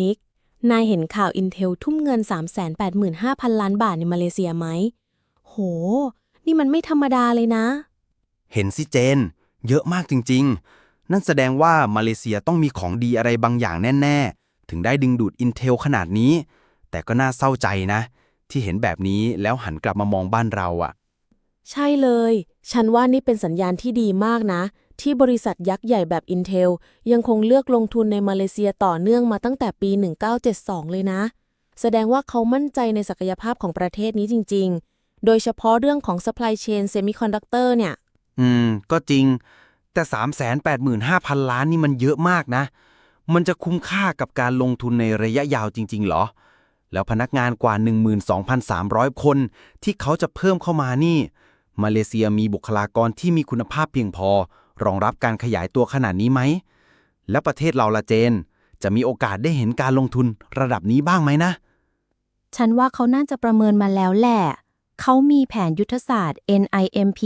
นิก นายเห็นข่าว Intel ทุ่มเงิน 385,000 ล้านบาทในมาเลเซียไหม โห นี่มันไม่ธรรมดาเลยนะ เห็นสิเจน เยอะมากจริง ๆ นั่นแสดงว่ามาเลเซียต้องมีของดีอะไรบางอย่างแน่ ๆ ถึงได้ดึงดูด Intel ขนาดนี้ แต่ก็น่าเศร้าใจนะ ที่เห็นแบบนี้แล้วหันกลับมามองบ้านเราอะ ใช่เลย ฉันว่านี่เป็นสัญญาณที่ดีมากนะ ที่บริษัทยักษ์ใหญ่แบบ Intel ยังคงเลือกลงทุนในมาเลเซียต่อเนื่องมาตั้งแต่ปี 1972 เลยนะ แสดงว่าเขามั่นใจในศักยภาพของประเทศนี้จริง ๆ โดยเฉพาะเรื่องของ supply chain semiconductor เนี่ย อืม ก็จริง แต่ 385,000 ล้านนี่มันเยอะมากนะ มันจะคุ้มค่ากับการลงทุนในระยะยาวจริง ๆ เหรอ แล้วพนักงานกว่า 12,300 คน ที่เขาจะเพิ่มเข้ามานี่ มาเลเซียมีบุคลากรที่มีคุณภาพเพียงพอ รองรับการขยายตัวขนาดนี้ไหม และประเทศเราละเจน จะมีโอกาสได้เห็นการลงทุนระดับนี้บ้างไหมนะ ฉันว่าเขาน่าจะประเมินมาแล้วแหละ เขามีแผนยุทธศาสตร์ NIMP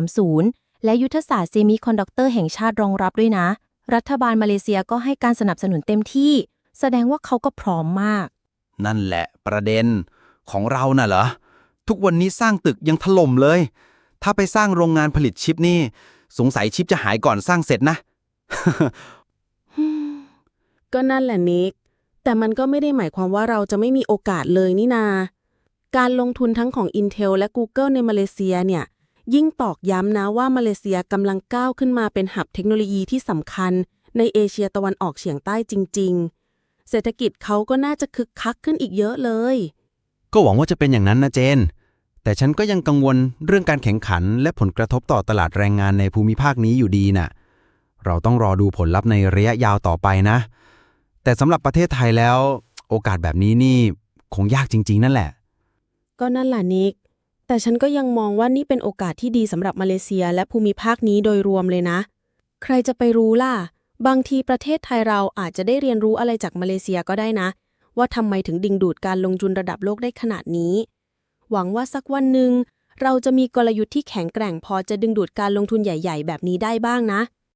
2030 และยุทธศาสตร์เซมิคอนดักเตอร์แห่งชาติรองรับด้วยนะ รัฐบาลมาเลเซียก็ให้การสนับสนุนเต็มที่ แสดงว่าเขาก็พร้อมมาก นั่นแหละประเด็นของเราน่ะเหรอ ทุกวันนี้สร้างตึกยังถล่มเลย ถ้าไปสร้างโรงงานผลิตชิปนี่ สงสัยชิปจะหายก่อนสร้างเสร็จนะ ก็นั่นแหละนิก แต่มันก็ไม่ได้หมายความว่าเราจะไม่มีโอกาสเลยนี่นา การลงทุนทั้งของ Intel และ Google ในมาเลเซียเนี่ย ยิ่งตอกย้ำนะว่ามาเลเซียกำลังก้าวขึ้นมาเป็นหับเทคโนโลยีที่สำคัญ ในเอเชียตะวันออกเฉียงใต้จริง ๆ เศรษฐกิจเขาก็น่าจะคึกคักขึ้นอีกเยอะเลย ก็หวังว่าจะเป็นอย่างนั้นนะเจน แต่ฉันก็ยังกังวลเรื่องการแข่งขัน และผลกระทบต่อตลาดแรงงานในภูมิภาคนี้อยู่ดีน่ะ เราต้องรอดูผลลัพธ์ในระยะยาวต่อไปนะ แต่สำหรับประเทศไทยแล้ว โอกาสแบบนี้นี่คงยากจริง ๆ นั่นแหละ ก็นั่นแหละนิก แต่ฉันก็ยังมองว่านี่เป็นโอกาสที่ดีสำหรับมาเลเซียและภูมิภาคนี้โดยรวมเลยนะ ใครจะไปรู้ล่ะ บางทีประเทศไทยเราอาจจะได้เรียนรู้อะไรจากมาเลเซียก็ได้นะ ว่าทำไมถึงดึงดูดการลงทุนระดับโลกได้ขนาดนี้ หวังว่าสักวันหนึ่งเราจะมีกลยุทธ์ที่แข็งแกร่งพอจะดึงดูดการลงทุนใหญ่ ๆ แบบนี้ได้บ้างนะ